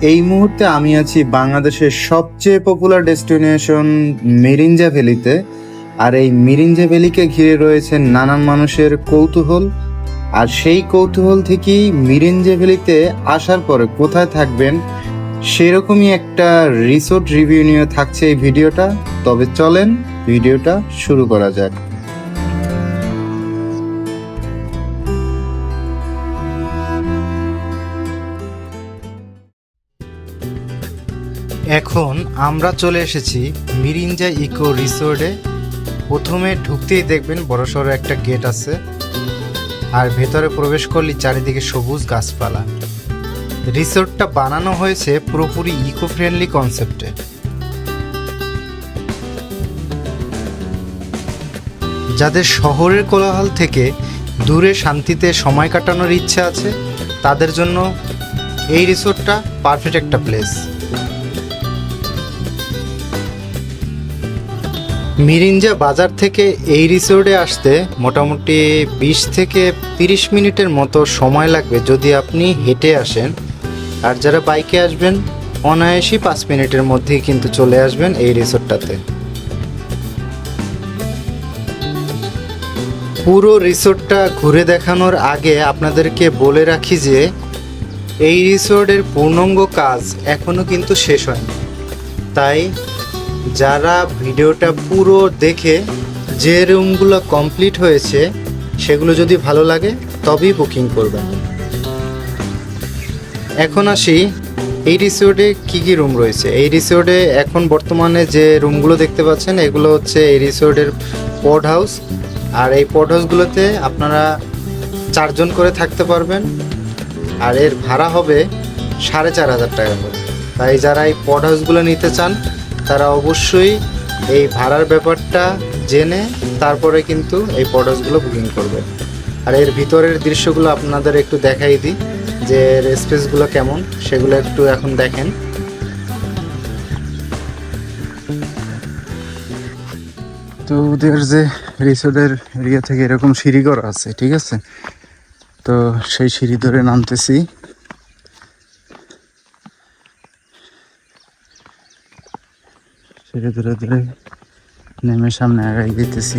এই মুহূর্তে আমি আছি বাংলাদেশের সবচেয়ে পপুলার ডেস্টিনেশন মিরিঞ্জা ভ্যালিতে। আর এই মিরিঞ্জা ভ্যালিকে ঘিরে রয়েছে নানান মানুষের কৌতূহল। আর সেই কৌতূহল থেকেই মিরিঞ্জা ভ্যালিতে আসার পরে কোথায় থাকবেন, সেরকমই একটা রিসোর্ট রিভিউ নিয়ে থাকছে এই ভিডিওটা। তবে চলেন, ভিডিওটা শুরু করা যাক। এখন আমরা চলে এসেছি মিরিঞ্জা ইকো রিসোর্টে। প্রথমে ঢুকতেই দেখবেন বড়সড় একটা গেট আছে। আর ভেতরে প্রবেশ করলে চারিদিকে সবুজ গাছপালা। রিসোর্টটা বানানো হয়েছে পুরোপুরি ইকো ফ্রেন্ডলি কনসেপ্টে। যাদের শহরের কোলাহল থেকে দূরে শান্তিতে সময় কাটানোর ইচ্ছা আছে, তাদের জন্য এই রিসোর্টটা পারফেক্ট একটা প্লেস। মিরিঞ্জা বাজার থেকে এই রিসোর্টে আসতে মোটামুটি বিশ থেকে তিরিশ মিনিটের মতো সময় লাগবে যদি আপনি হেঁটে আসেন। আর যারা বাইকে আসবেন, অনায়াসই পাঁচ মিনিটের মধ্যেই কিন্তু চলে আসবেন এই রিসোর্টটাতে পুরো রিসোর্টটা ঘুরে দেখানোর আগে আপনাদেরকে বলে রাখি যে, এই রিসোর্টের পূর্ণাঙ্গ কাজ এখনও কিন্তু শেষ হয়নি। তাই যারা ভিডিওটা পুরো দেখে যে রুমগুলো কমপ্লিট হয়েছে, সেগুলো যদি ভালো লাগে, তবেই বুকিং করবেন। এখন আসি, এই রিসোর্টে কী কী রুম রয়েছে? এই রিসোর্টে এখন বর্তমানে যে রুমগুলো দেখতে পাচ্ছেন, এগুলো হচ্ছে এই রিসোর্টের পড হাউস আর এই পড হাউসগুলোতে আপনারা চারজন করে থাকতে পারবেন। আর এর ভাড়া হবে সাড়ে চার হাজার টাকা করে। তাই যারা এই পড হাউসগুলো নিতে চান তারা অবশ্যই এই ভাড়ার ব্যাপারটা জেনে তারপরে কিন্তু এই পড হাউসগুলো বুকিং করবে। আর এর ভিতরের দৃশ্যগুলো আপনাদের একটু দেখাই দিই, যে এর স্পেসগুলো কেমন, সেগুলো একটু এখন দেখেন। তো ওদের যে রিসোর্টের এরিয়া থেকে এরকম সিঁড়ি করা আছে, ঠিক আছে? তো সেই সিঁড়ি ধরে নামতেছি। সিঁড়ি ধরে ধরে নেমে সামনে আগাই দিতেছি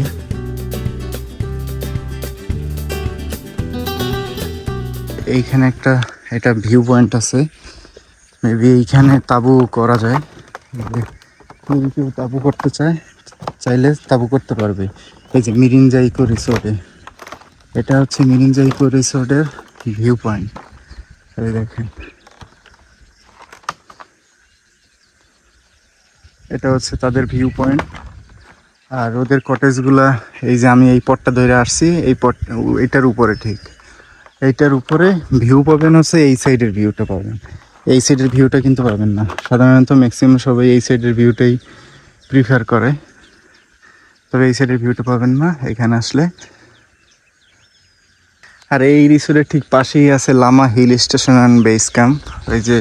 এইখানে একটা, এটা ভিউ পয়েন্ট আছে। মেবি এইখানে তাবু করা যায়। যদি কেউ তাবু করতে চায়, চাইলে তাবু করতে পারবে। এই যে মিরিঞ্জা ইকো রিসোর্টে এটা হচ্ছে মিরিঞ্জা ইকো রিসোর্টের ভিউ পয়েন্ট দেখেন। এটা হচ্ছে তাদের ভিউ পয়েন্ট আর ওদের কটেজগুলা এই যে আমি এই পটটা ধরে আসছি, এই পট এটার উপরে ঠিক। এইটার উপরে ভিউ পাবেন হচ্ছে এই সাইডের ভিউটা পাবেন। এই সাইডের ভিউটা কিন্তু পাবেন না। সাধারণত ম্যাক্সিমাম সবাই এই সাইডের ভিউটাই প্রিফার করে। তবে এই সাইডের ভিউটা পাবেন না, এখানে আসলে। আর এই রিসোর্টের ঠিক পাশেই আছে Lama hill station and base camp. এই যে,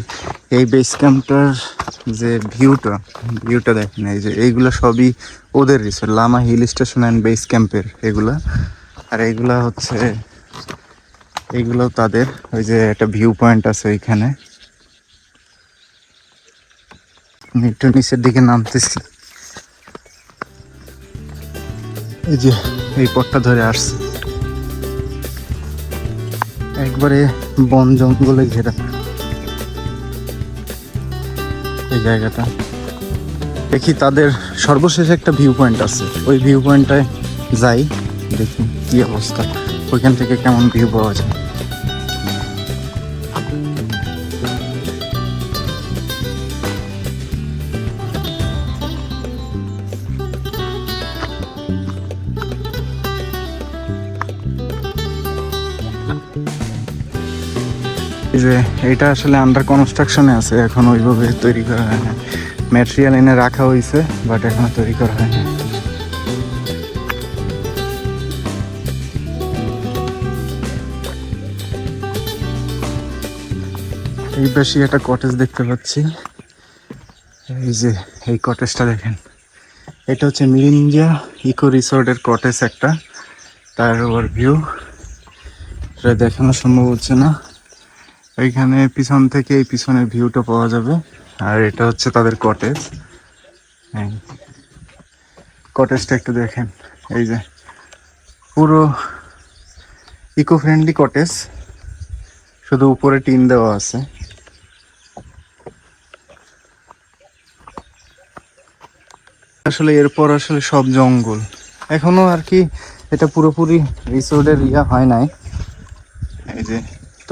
এই বেস ক্যাম্পটার যে ভিউটা ভিউটা দেখেন, এই যে, এইগুলো সবই ওদের resort, Lama hill station and base ক্যাম্পের এগুলা। আর এইগুলা হচ্ছে এইগুলো তাদের, ওই যে একটা ভিউ পয়েন্ট আছে ওইখানে। একটু নিচের দিকে নামতেছি। এই যে, এই পথটা ধরে আসছে। একবারে বন জঙ্গলে ঘেরা। এই জায়গাটা। দেখি তাদের সর্বশেষ একটা ভিউ পয়েন্ট আছে। ওই ভিউ পয়েন্টটায় যাই, দেখি কি অবস্থা। ওইখান থেকে কেমন ভিউ পাওয়া যায়। যে এটা আসলে আন্ডার কনস্ট্রাকশনে আছে, এখন ওইভাবে তৈরি করা হয় না। ম্যাটেরিয়াল এনে রাখা হয়েছে বাট এখনও তৈরি করা হয় না। এই পাশে একটা কটেজ দেখতে পাচ্ছি। এই যে, এই কটেজটা দেখেন। এটা হচ্ছে মিরিঞ্জা ইকো রিসোর্টের কটেজ একটা, তার ওভার ভিউ এটা দেখানো সম্ভব হচ্ছে না। এইখানে পিছন থেকে এই পিছনের ভিউটা পাওয়া যাবে। আর এটা হচ্ছে তাদের কটেজ কটেজটা একটু দেখেন। এই যে পুরো ইকো ফ্রেন্ডলি কটেজ শুধু উপরে টিন দেওয়া আছে। আসলে এরপর আসলে সব জঙ্গল। এখনও আর কি এটা পুরোপুরি রিসোর্টের ইয়া হয় নাই।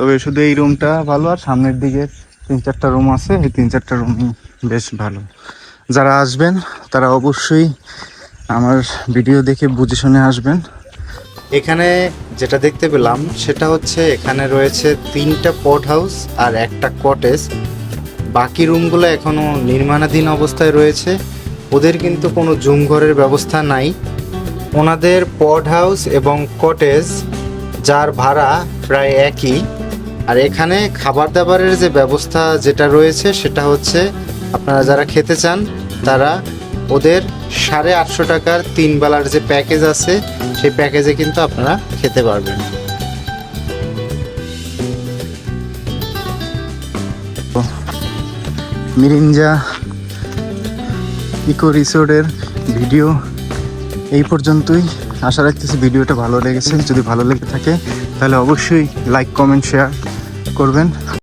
তবে শুধু এই রুমটা ভালো আর সামনের দিকে তিন চারটা রুম আছে, এই তিন চারটা রুমই বেশ ভালো। যারা আসবেন, তারা অবশ্যই আমার ভিডিও দেখে বুঝে শুনে আসবেন। এখানে যেটা দেখতে পেলাম, সেটা হচ্ছে এখানে রয়েছে তিনটা পট হাউস আর একটা কটেজ বাকি রুমগুলো এখনও নির্মাণাধীন অবস্থায় রয়েছে। ওদের কিন্তু কোনো জুম ঘরের ব্যবস্থা নাই। ওনাদের পড হাউস এবং কটেজ যার ভাড়া প্রায় একই। আর এখানে খাবার দাবারের যে ব্যবস্থা যেটা রয়েছে, সেটা হচ্ছে আপনারা যারা খেতে চান, তারা ওদের সাড়ে আটশো টাকার তিন বেলার যে প্যাকেজ আছে, সেই প্যাকেজে কিন্তু আপনারা খেতে পারবেন। মিরিঞ্জা ইকো রিসোর্টের ভিডিও এই পর্যন্তই। আশা রাখতেছি ভিডিওটা ভালো লেগেছে। যদি ভালো লেগে থাকে, তাহলে অবশ্যই লাইক কমেন্ট শেয়ার করবেন।